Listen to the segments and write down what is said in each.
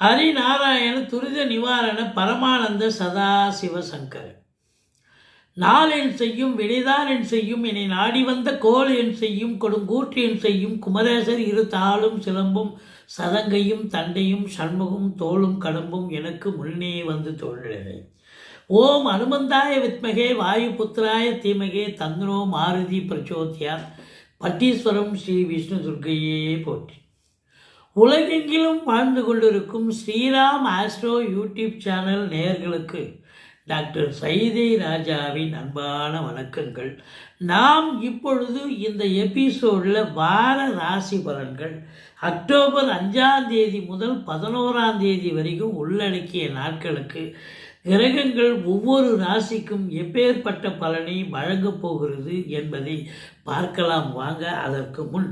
ஹரிநாராயண துரித நிவாரண பரமானந்த சதா சிவசங்கர நாள் என் செய்யும் வினைதான் என் செய்யும் என்னை நாடி வந்த கோல் என் செய்யும் கொடுங்கூற்று என் செய்யும் குமரேசர் இரு தாளும் சிலம்பும் சதங்கையும் தண்டையும் சண்முகம் தோளும் கடம்பும் எனக்கு முன்னே வந்து தோன்றினது ஓம் அனுமந்தாய வித்மகே வாயு புத்திராய தீமகே தந்திரோ மாருதி பிரச்சோத்யா பட்டீஸ்வரம் ஸ்ரீ விஷ்ணு துர்க்கையே போற்றி. உலகெங்கிலும் வாழ்ந்து கொண்டிருக்கும் ஸ்ரீராம் ஆஸ்ட்ரோ யூடியூப் சேனல் நேயர்களுக்கு டாக்டர் சைதை ராஜாவின் அன்பான வணக்கங்கள். நாம் இப்பொழுது இந்த எபிசோடில் வார ராசி பலன்கள் அக்டோபர் அஞ்சாம் தேதி முதல் பதினோராம் தேதி வரைக்கும் உள்ளடக்கிய நாட்களுக்கு கிரகங்கள் ஒவ்வொரு ராசிக்கும் எப்பேற்பட்ட பலனை வழங்கப் போகிறது என்பதை பார்க்கலாம் வாங்க. அதற்கு முன்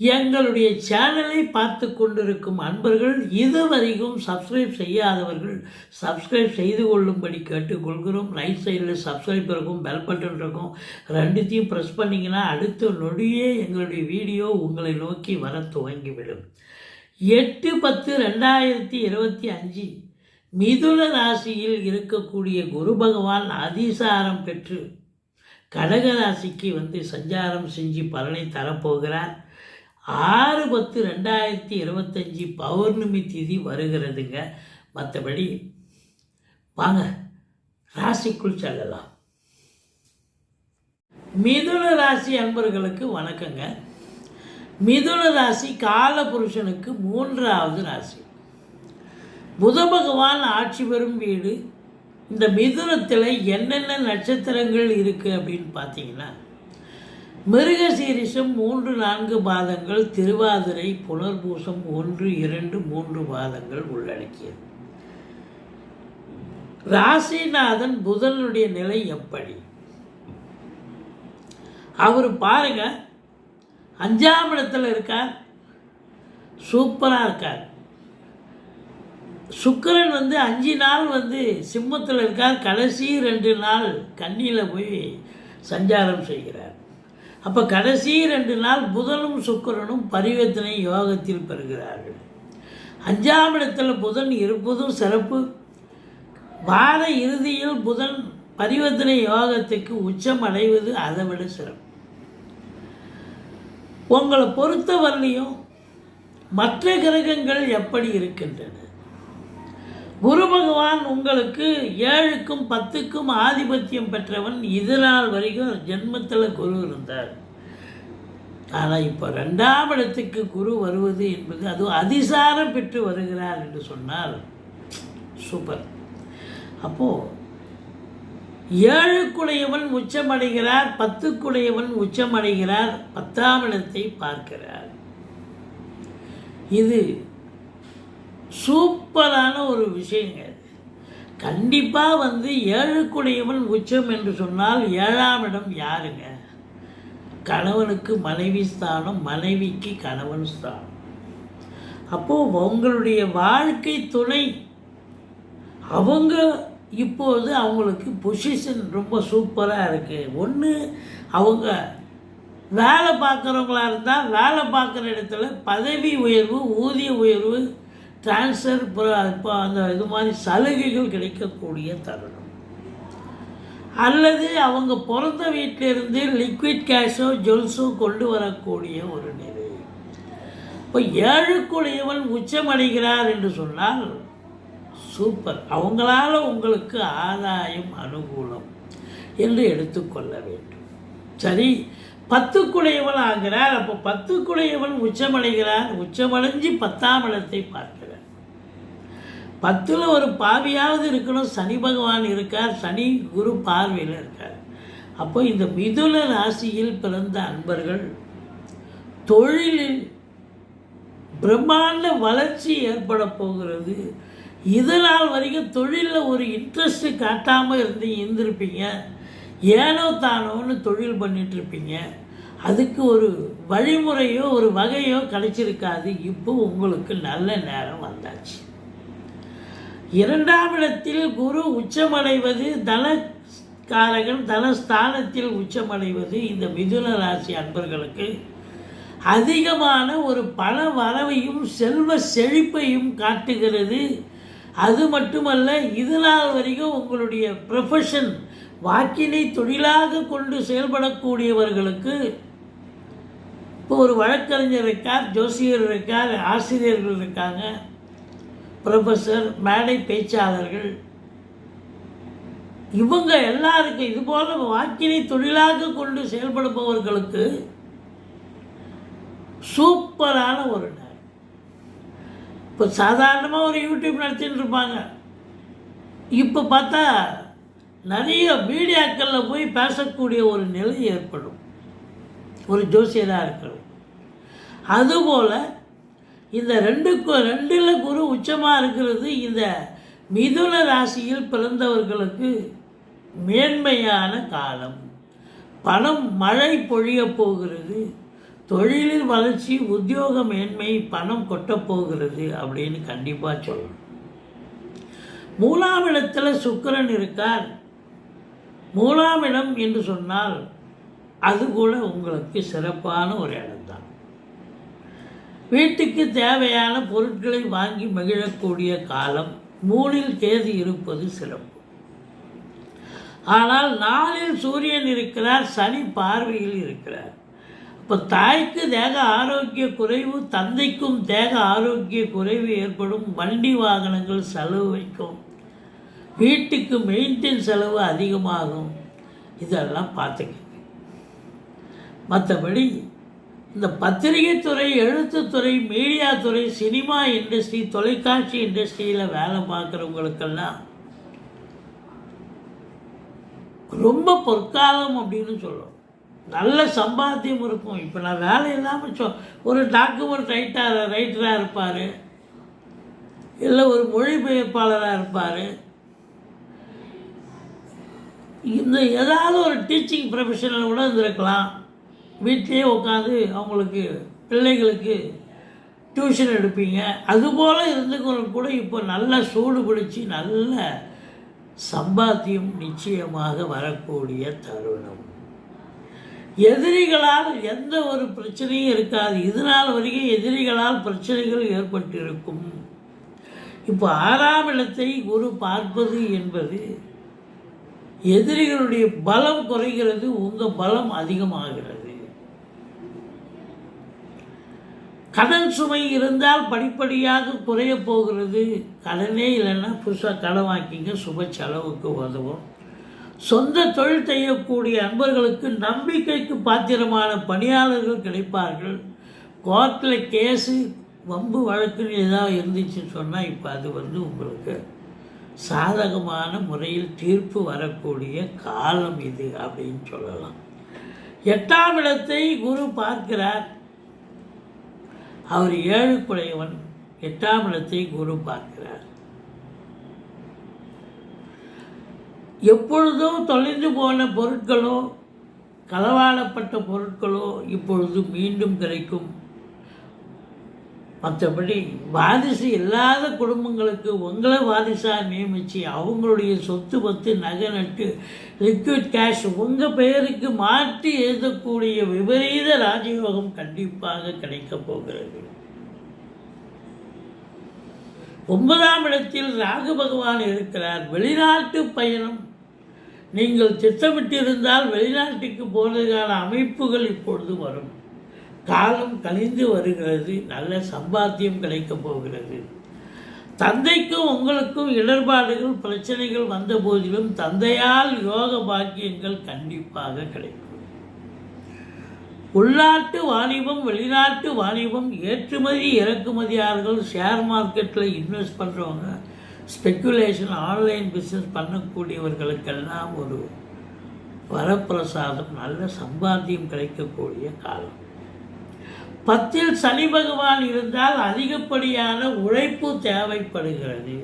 எங்களுடைய சேனலை பார்த்து கொண்டிருக்கும் அன்பர்கள் இதுவரைக்கும் சப்ஸ்கிரைப் செய்யாதவர்கள் சப்ஸ்கிரைப் செய்து கொள்ளும்படி கேட்டுக்கொள்கிறோம். ரைட் சைடில் சப்ஸ்கிரைப் இருக்கும் பெல் பட்டன் இருக்கும். ரெண்டுத்தையும் ப்ரெஸ் பண்ணிங்கன்னா அடுத்த நொடியே எங்களுடைய வீடியோ உங்களை நோக்கி வர துவங்கிவிடும். எட்டு பத்து ரெண்டாயிரத்தி இருபத்தி அஞ்சு மிதுன ராசியில் இருக்கக்கூடிய குரு பகவான் அதிசாரம் பெற்று கடக ராசிக்கு வந்து சஞ்சாரம் செஞ்சு பலனை தரப்போகிறார். ஆறு பத்து ரெண்டாயிரத்தி இருபத்தஞ்சி பௌர்ணமி திதி வருகிறதுங்க. மற்றபடி வாங்க ராசிக்குள் செல்லலாம். மிதுன ராசி அன்பர்களுக்கு வணக்கங்க. மிதுன ராசி கால புருஷனுக்கு மூன்றாவது ராசி. புத பகவான் ஆட்சி பெறும் வீடு. இந்த மிதுனத்தில் என்னென்ன நட்சத்திரங்கள் இருக்குது அப்படின்னு பார்த்தீங்கன்னா மிருகசீரிஷம் மூன்று நான்கு பாதங்கள் திருவாதிரை புனர்பூசம் ஒன்று இரண்டு மூன்று பாதங்கள் உள்ளடக்கியது. ராசிநாதன் புதனுடைய நிலை எப்படி? அவர் பாருங்க அஞ்சாம் இடத்துல இருக்கார் சூப்பராக இருக்கார். சுக்கிரன் வந்து அஞ்சு நாள் வந்து சிம்மத்தில் இருக்கார் கடைசி ரெண்டு நாள் கண்ணியில் போய் சஞ்சாரம் செய்கிறார். அப்போ கடைசி ரெண்டு நாள் புதனும் சுக்கிரனும் பரிவர்த்தனை யோகத்தில் பெறுகிறார்கள். அஞ்சாம் இடத்தில் புதன் இருப்பதும் சிறப்பு. வார இறுதியில் புதன் பரிவர்த்தனை யோகத்துக்கு உச்சம் அடைவது அதை விட சிறப்பு. உங்களை பொறுத்தவரையிலையும் மற்ற கிரகங்கள் எப்படி இருக்கின்றன? குரு பகவான் உங்களுக்கு ஏழுக்கும் பத்துக்கும் ஆதிபத்தியம் பெற்றவன் இதனால் வரைக்கும் ஜென்மத்தில் குரு இருந்தார். ஆனால் இப்போ ரெண்டாம் இடத்துக்கு குரு வருவது என்பது அதுவும் அதிசாரம் பெற்று வருகிறார் என்று சொன்னால் சூப்பர் அப்போது ஏழுக்குடையவன் உச்சமடைகிறார் பத்துக்குடையவன் உச்சமடைகிறார் பத்தாம் இடத்தை பார்க்கிறார். இது சூப்பரான ஒரு விஷயங்க கண்டிப்பாக வந்து ஏழுக்குடையவன் உச்சம் என்று சொன்னால் ஏழாம் இடம் யாருங்க? கணவனுக்கு மனைவி ஸ்தானம் மனைவிக்கு கணவன் ஸ்தானம். அப்போது உங்களுடைய வாழ்க்கை துணை. அவங்க இப்போது அவங்களுக்கு பொசிஷன் ரொம்ப சூப்பராக இருக்குது ஒன்று அவங்க வேலை பார்க்குறவங்களா இருந்தால் வேலை பார்க்குற இடத்துல பதவி உயர்வு ஊதிய உயர்வு டிரான்ஸ்ஃபர் இப்போ அந்த இது மாதிரி சலுகைகள் கிடைக்கக்கூடிய தருணம். அல்லது அவங்க பிறந்த வீட்டிலிருந்து லிக்விட் கேஷோ ஜுவல்ஸோ கொண்டு வரக்கூடிய ஒரு நிலை. இப்போ ஏழுக்குடையவன் உச்சமடைகிறார் என்று சொன்னால் சூப்பர் அவங்களால உங்களுக்கு ஆதாயம் அனுகூலம் என்று எடுத்துக்கொள்ள வேண்டும். சரி பத்துக்குடையவன் ஆகிறார். அப்போ பத்துக்குடையவன் உச்சமடைகிறார் உச்சமடைஞ்சு பத்தாம் இடத்தை பார்க்கிறார் பத்தில் ஒரு பாவியாவது இருக்கணும். சனி பகவான் இருக்கார். சனி குரு பார்வையில் இருக்கார். அப்போ இந்த மிதுன ராசியில் பிறந்த அன்பர்கள் தொழிலில் பிரம்மாண்ட வளர்ச்சி ஏற்பட போகிறது. இதனால் வரைக்கும் தொழிலில் ஒரு இன்ட்ரெஸ்ட்டு காட்டாமல் இருந்து இருந்திருப்பீங்க. ஏனோ தானோன்னு தொழில் பண்ணிகிட்ருப்பீங்க அதுக்கு ஒரு வழிமுறையோ ஒரு வகையோ கிடைச்சிருக்காது. இப்போ உங்களுக்கு நல்ல நேரம் வந்தாச்சு. இரண்டாம் இடத்தில் குரு உச்சமடைவது தனக்காரகன் தனஸ்தானத்தில் உச்சமடைவது இந்த மிதுன ராசி அன்பர்களுக்கு அதிகமான ஒரு பண வரவையும் செல்வ செழிப்பையும் காட்டுகிறது. அது மட்டுமல்ல இது நாள் வரைக்கும் உங்களுடைய ப்ரொஃபஷன் வாக்கினை தொழிலாக கொண்டு செயல்படக்கூடியவர்களுக்கு இப்போ ஒரு வழக்கறிஞர் இருக்கார் ஜோசியர் இருக்கார் ஆசிரியர்கள் இருக்காங்க. ப்ரொஃபஸர் மேடை பேச்சாளர்கள். இவங்க எல்லாருக்கும் இது போல வாக்கினை தொழிலாக கொண்டு செயல்படுபவர்களுக்கு சூப்பரான ஒரு நேரம் இப்போ சாதாரணமாக ஒரு யூடியூப் நடத்திட்டு இருப்பாங்க. இப்போ பார்த்தா நிறைய மீடியாக்களில் போய் பேசக்கூடிய ஒரு நிலை ஏற்படும். ஒரு ஜோசியராக இருக்கிறது அதுபோல் இந்த ரெண்டுக்கும் ரெண்டில் குரு உச்சமாக இருக்கிறது இந்த மிதுன ராசியில் பிறந்தவர்களுக்கு மேன்மையான காலம். பணம் மழை பொழிய போகிறது. தொழிலில் வளர்ச்சி உத்தியோக மேன்மை பணம் கொட்டப் போகிறது அப்படின்னு கண்டிப்பாக சொல்லணும். மூலாம் இடத்துல சுக்கரன் இருக்கார். மூலாம் இடம் என்று சொன்னால் அது கூட உங்களுக்கு சிறப்பான ஒரு இடம் வீட்டுக்கு தேவையான பொருட்களை வாங்கி மகிழக்கூடிய காலம் மூணில் தேதி இருப்பது சிறப்பு. ஆனால் நாளில் சூரியன் இருக்கிறார் சனி பார்வையில் இருக்கிறார். இப்போ தாய்க்கு தேக ஆரோக்கிய குறைவு தந்தைக்கும் தேக ஆரோக்கிய குறைவு ஏற்படும் வண்டி வாகனங்கள் செலவு வைக்கும். வீட்டுக்கு மெயின்டெயின் செலவு அதிகமாகும். இதெல்லாம் பார்த்துக்கங்க. மற்றபடி இந்த பத்திரிகை துறை எழுத்துத்துறை மீடியா துறை சினிமா இண்டஸ்ட்ரி தொலைக்காட்சி இண்டஸ்ட்ரியில் வேலை பார்க்குறவங்களுக்கெல்லாம் ரொம்ப பொற்காலம் அப்படின்னு சொல்லுவோம் நல்ல சம்பாத்தியம் இருக்கும். இப்போ நான் வேலை இல்லாமல் சொ ஒரு டாக்குமெண்ட் ரைட்டாக ரைட்டராக இருப்பார். இல்லை ஒரு மொழிபெயர்ப்பாளராக இருப்பார். இந்த ஏதாவது ஒரு டீச்சிங் ப்ரொஃபஷனில் கூட இருந்திருக்கலாம். வீட்டிலே உட்காந்து அவங்களுக்கு பிள்ளைகளுக்கு டியூஷன் எடுப்பீங்க. அதுபோல் இருந்துக்கிறவங்க கூட இப்போ நல்ல சூடு பிடிச்சி நல்ல சம்பாத்தியம் நிச்சயமாக வரக்கூடிய தருணம். எதிரிகளால் எந்த ஒரு பிரச்சனையும் இருக்காது. இதனால் வரைக்கும் எதிரிகளால் பிரச்சனைகள் ஏற்பட்டிருக்கும். இப்போ ஆறாம் இடத்தை குரு பார்ப்பது என்பது எதிரிகளுடைய பலம் குறைகிறது உங்கள் பலம் அதிகமாகிறது. கடன் சுமை இருந்தால் படிப்படியாக குறைய போகிறது. கடனே இல்லைன்னா புதுசாக கடன் வாங்கிங்க சுப செலவுக்கு உதவும். சொந்த தொழில் செய்யக்கூடிய அன்பர்களுக்கு நம்பிக்கைக்கு பாத்திரமான பணியாளர்கள் கிடைப்பார்கள். கோர்ட்டில் கேஸு வம்பு வழக்குன்னு ஏதாவது இருந்துச்சுன்னு சொன்னால் இப்போ அது வந்து உங்களுக்கு சாதகமான முறையில் தீர்ப்பு வரக்கூடிய காலம் இது அப்படின்னு சொல்லலாம். எட்டாம் இடத்தை குரு பார்க்கிறார். அவர் ஏழுக்குடையவன் எட்டாம் இடத்தை குரு பார்க்கிறார். எப்பொழுதோ தொலைந்து போன பொருட்களோ களவாடப்பட்ட பொருட்களோ இப்பொழுது மீண்டும் கிடைக்கும் மற்றபடி வாரிசு இல்லாத குடும்பங்களுக்கு உங்களை வாரிசாக நியமித்து அவங்களுடைய சொத்து பத்து நகை நட்டு லிக்விட் கேஷ் உங்கள் பெயருக்கு மாற்றி எழுதக்கூடிய விபரீத ராஜயோகம் கண்டிப்பாக கிடைக்கப் போகிறது. ஒன்பதாம் இடத்தில் ராகு பகவான் இருக்கிறார். வெளிநாட்டு பயணம். நீங்கள் திட்டமிட்டிருந்தால் வெளிநாட்டுக்கு போவதற்கான அமைப்புகள் இப்பொழுது வரும். காலம் கழிந்து வருகிறது நல்ல சம்பாத்தியம் கிடைக்கப் போகிறது. தந்தைக்கும் உங்களுக்கும் இடர்பாடுகள் பிரச்சனைகள் வந்த போதிலும் தந்தையால் யோக பாக்கியங்கள் கண்டிப்பாக கிடைக்கும். உள்நாட்டு வாணிபம் வெளிநாட்டு வாணிபம் ஏற்றுமதி இறக்குமதியாளர்கள் ஷேர் மார்க்கெட்டில் இன்வெஸ்ட் பண்ணுறவங்க ஸ்பெக்குலேஷன் ஆன்லைன் பிஸ்னஸ் பண்ணக்கூடியவர்களுக்கெல்லாம் ஒரு வரப்பிரசாதம் நல்ல சம்பாத்தியம் கிடைக்கக்கூடிய காலம். பத்தில் சனி பகவான் இருந்தால் அதிகப்படியான உழைப்பு தேவைப்படுகிறது.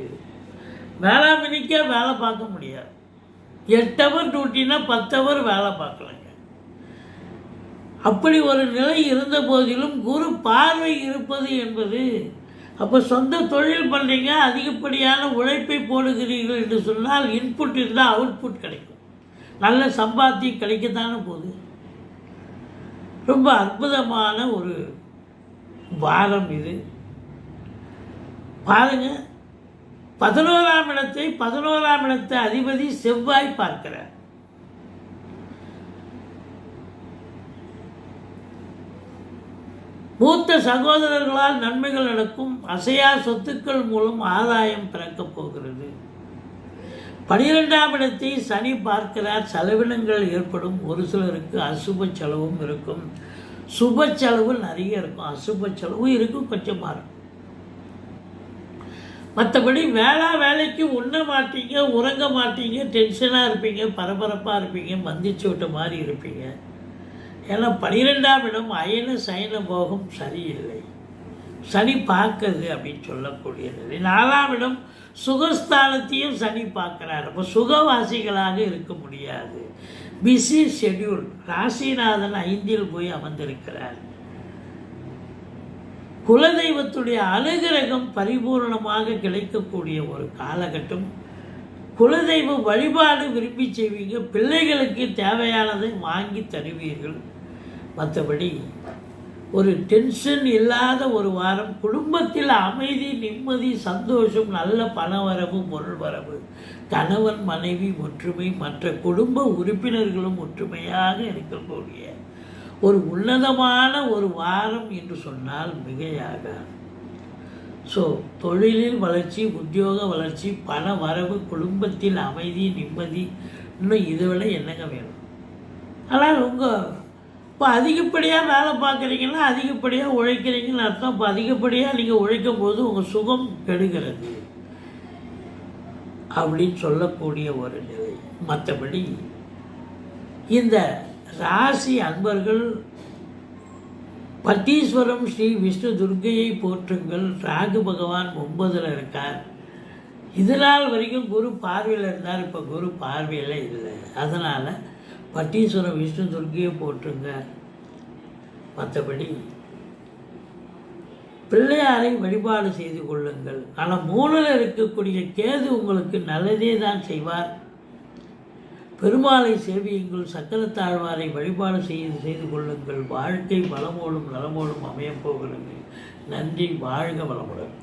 வேளாண்மைக்க வேலை பார்க்க முடியாது. எட்டு ஹவர் டியூட்டினா பத்து ஹவர் வேலை பார்க்கலாங்க. அப்படி ஒரு நிலை இருந்த போதிலும் குரு பார்வை இருப்பது என்பது அப்போ சொந்த தொழில் பண்ணுறீங்க அதிகப்படியான உழைப்பை போடுகிறீர்கள் என்று சொன்னால் இன்புட் இருந்தால் அவுட்புட் கிடைக்கும். நல்ல சம்பாத்தியம் கிடைக்கத்தானே போகுது. ரொம்ப அற்புதமான ஒரு வாரம் இது. பாருங்க பதினோராம் இடத்தை பதினோராம் இடத்தை அதிபதி செவ்வாய் பார்க்கிறார். மூத்த சகோதரர்களால் நன்மைகள் நடக்கும் அசையா சொத்துக்கள் மூலம் ஆதாயம் பிறக்கப் போகிறது. பனிரெண்டாம் இடத்தை சனி பார்க்கிறார். செலவினங்கள் ஏற்படும். ஒரு சிலருக்கு அசுப செலவும் இருக்கும். சுப செலவு நிறைய இருக்கும். அசுப செலவும் இருக்கும். கொஞ்சமாக இருக்கும் மற்றபடி வேளா வேலைக்கு உண்ண மாட்டீங்க உறங்க மாட்டீங்க டென்ஷனாக இருப்பீங்க பரபரப்பாக இருப்பீங்க மந்திச்சு விட்ட மாதிரி இருப்பீங்க. ஏன்னா பனிரெண்டாம் இடம் அயன சயன போகம் சரியில்லை. சனி பார்க்குது அப்படின்னு சொல்லக்கூடிய நிலை நாலாம் இடம் சுகஸ்தானத்தையும் சனி பார்க்குறாரு. அப்போ சுகவாசிகளாக இருக்க முடியாது. Busy schedule. ராசிநாதன் ஐந்தில் போய் அமர்ந்திருக்கிறார். குலதெய்வத்துடைய அனுகிரகம் பரிபூர்ணமாக கிடைக்கக்கூடிய ஒரு காலகட்டம். குலதெய்வ வழிபாடு விரும்பி செய்வீங்க. பிள்ளைகளுக்கு தேவையானதை வாங்கி தருவீர்கள். மற்றபடி ஒரு டென்ஷன் இல்லாத ஒரு வாரம் குடும்பத்தில் அமைதி நிம்மதி சந்தோஷம் நல்ல பணவரவு பொருள் வரவு கணவன் மனைவி ஒற்றுமை மற்ற குடும்ப உறுப்பினர்களும் ஒற்றுமையாக இருக்கக்கூடிய ஒரு உன்னதமான ஒரு வாரம் என்று சொன்னால் மிகையாக ஸோ தொழிலில் வளர்ச்சி உத்தியோக வளர்ச்சி பண வரவு குடும்பத்தில் அமைதி நிம்மதி இன்னும் இதை விட என்னங்க வேணும்? ஆனால் உங்கள் இப்போ அதிகப்படியாக வேலை பார்க்குறீங்கன்னா அதிகப்படியாக உழைக்கிறீங்கன்னு அர்த்தம். இப்போ அதிகப்படியாக நீங்கள் உழைக்கும் போது உங்கள் சுகம் கெடுகிறது. அப்படின்னு சொல்லக்கூடிய ஒரு நிலை. மற்றபடி இந்த ராசி அன்பர்கள் பட்டீஸ்வரம் ஸ்ரீ விஷ்ணு துர்க்கையை போற்றுங்கள். ராகு பகவான் ஒன்பதில் இருக்கார். இதனால் வரைக்கும் குரு பார்வையில் இருந்தார். இப்போ குரு பார்வையில் இல்லை. அதனால் பட்டீஸ்வரம் விஷ்ணு துர்க்கையை போட்டுருங்க மற்றபடி பிள்ளையாரை வழிபாடு செய்து கொள்ளுங்கள். ஆனால் மூணில் இருக்கக்கூடிய கேது உங்களுக்கு நல்லதே தான் செய்வார். பெருமாளை சேவியுங்கள் சக்கரத்தாழ்வாரை வழிபாடு செய்து செய்து கொள்ளுங்கள். வாழ்க்கை வளமோடும் நலமோடும் அமையப் போகிறது. நன்றி வாழ்க வளமுடன்.